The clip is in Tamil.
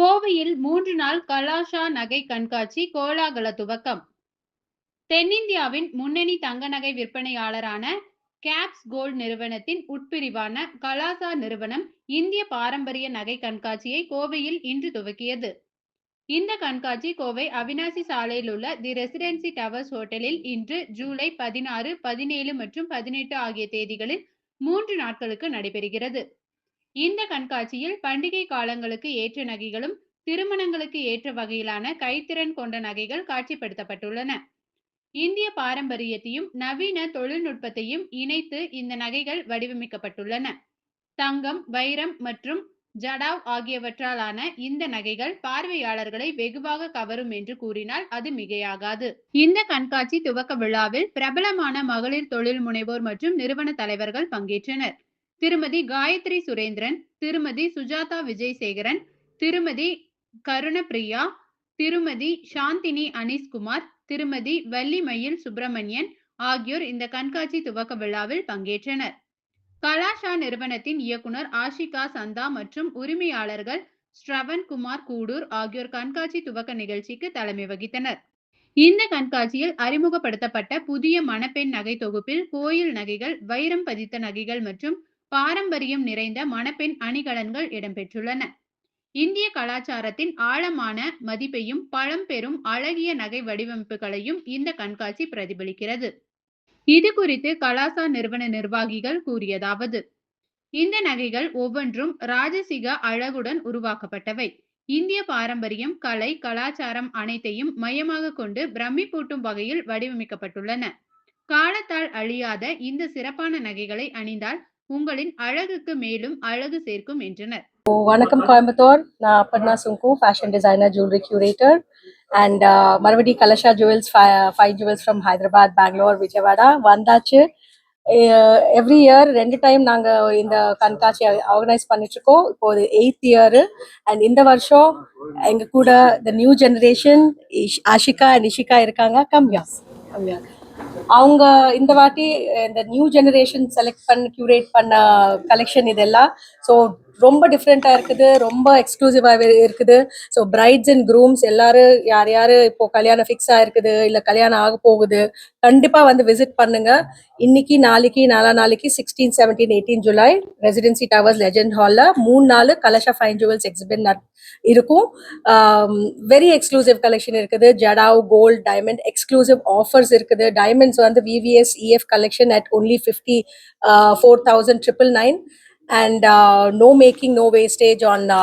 கோவையில் மூன்று நாள் கலாஷா நகை கண்காட்சி கோலாகல துவக்கம். தென்னிந்தியாவின் முன்னணி தங்க நகை விற்பனையாளரான கேப்ஸ் கோல்ட் நிறுவனத்தின் உட்பிரிவான கலாசா நிறுவனம் இந்திய பாரம்பரிய நகை கண்காட்சியை கோவையில் இன்று துவக்கியது. இந்த கண்காட்சி கோவை அவினாசி சாலையில் உள்ள தி ரெசிடென்சி டவர்ஸ் ஹோட்டலில் இன்று ஜூலை பதினாறு பதினேழு மற்றும் பதினெட்டு ஆகிய தேதிகளில் மூன்று நாட்களுக்கு நடைபெறுகிறது. இந்த கண்காட்சியில் பண்டிகை காலங்களுக்கு ஏற்ற நகைகளும் திருமணங்களுக்கு ஏற்ற வகையிலான கைத்திறன் கொண்ட நகைகள் காட்சிப்படுத்தப்பட்டுள்ளன. இந்திய பாரம்பரியத்தையும் நவீன தொழில்நுட்பத்தையும் இணைத்து இந்த நகைகள் வடிவமைக்கப்பட்டுள்ளன. தங்கம் வைரம் மற்றும் ஜடாவ் ஆகியவற்றாலான இந்த நகைகள் பார்வையாளர்களை வெகுவாக கவரும் என்று கூறினால் அது மிகையாகாது. இந்த கண்காட்சி துவக்க விழாவில் பிரபலமான மகளிர் தொழில் முனைவோர் மற்றும் நிறுவன தலைவர்கள் பங்கேற்றனர். திருமதி காயத்ரி சுரேந்திரன் திருமதி சுஜாதா விஜயசேகரன் திருமதி கருணப்பிரியா திருமதி சாந்தினி அனீஸ்குமார் திருமதி வள்ளிமயில் சுப்பிரமணியன் ஆகியோர் இந்த கண்காட்சி துவக்க விழாவில் பங்கேற்றனர். கலாஷா நிறுவனத்தின் இயக்குனர் ஆஷிகா சந்தா மற்றும் உரிமையாளர்கள் ஸ்ரவன் குமார் கூடூர் ஆகியோர் கண்காட்சி துவக்க நிகழ்ச்சிக்கு தலைமை வகித்தனர். இந்த கண்காட்சியில் அறிமுகப்படுத்தப்பட்ட புதிய மணப்பெண் நகை தொகுப்பில் கோயில் நகைகள் வைரம் பதித்த நகைகள் மற்றும் பாரம்பரியம் நிறைந்த மணப்பெண் அணிகலன்கள் இடம்பெற்றுள்ளன. இந்திய கலாச்சாரத்தின் ஆழமான மதிப்பையும் பழம்பெரும் அழகிய நகை வடிவமைப்புகளையும் இந்த கண்காட்சி பிரதிபலிக்கிறது. இது குறித்து கலாசா நிறுவன நிர்வாகிகள் கூறியதாவது இந்த நகைகள் ஒவ்வொன்றும் ராஜசிக அழகுடன் உருவாக்கப்பட்டவை. இந்திய பாரம்பரியம் கலை கலாச்சாரம் அனைத்தையும் மையமாக கொண்டு பிரமிப்பூட்டும் வகையில் வடிவமைக்கப்பட்டுள்ளன. காலத்தால் அழியாத இந்த சிறப்பான நகைகளை அணிந்தால் உங்களின் அழகுக்கு மேலும் அழகு சேர்க்கும் என்றனர். வணக்கம் கோயம்புத்தூர். நான் Aparna Sungu fashion designer jewellery curator and மறுபடி Kalasha jewels five jewels from Hyderabad Bangalore Vijayawada வந்தாச்சு. எவ்ரி இயர் ரெண்டு டைம் நாங்கள் இந்த கண்காட்சி ஆர்கனைஸ் பண்ணிட்டுருக்கோம். இப்போ ஒரு எயித் இயரு அண்ட் இந்த வருஷம் எங்க கூட the new generation Aashika and Ishika இருக்காங்க. கம்யா. கம்யா. அவங்க இந்த வாட்டி இந்த நியூ ஜெனரேஷன் செலக்ட் பண்ண கியூரேட் பண்ண கலெக்ஷன் இதெல்லாம் ஸோ ரொம்ப டிஃப்ரெண்ட்டாக இருக்குது ரொம்ப எக்ஸ்க்ளூசிவாக இருக்குது. ஸோ பிரைட்ஸ் அண்ட் க்ரூம்ஸ் எல்லாரும் யார் யார் இப்போ கல்யாணம் ஃபிக்ஸ் ஆகிருக்குது இல்லை கல்யாணம் ஆக போகுது கண்டிப்பாக வந்து விசிட் பண்ணுங்க. இன்னைக்கு நாளைக்கு நாலா நாளைக்கு sixteen seventeen eighteen July Residency Towers Legend ஹாலில் மூணு நாள் கலஷா ஃபைன் ஜுவல்ஸ் எக்ஸிபிட் இருக்கும். வெரி எக்ஸ்க்ளூசிவ் கலெக்ஷன் இருக்குது. Jadau gold diamond exclusive offers இருக்குது. Diamond collections on the VVS EF collection at only fifty uh, four thousand triple nine, and uh, no making, no wastage on uh,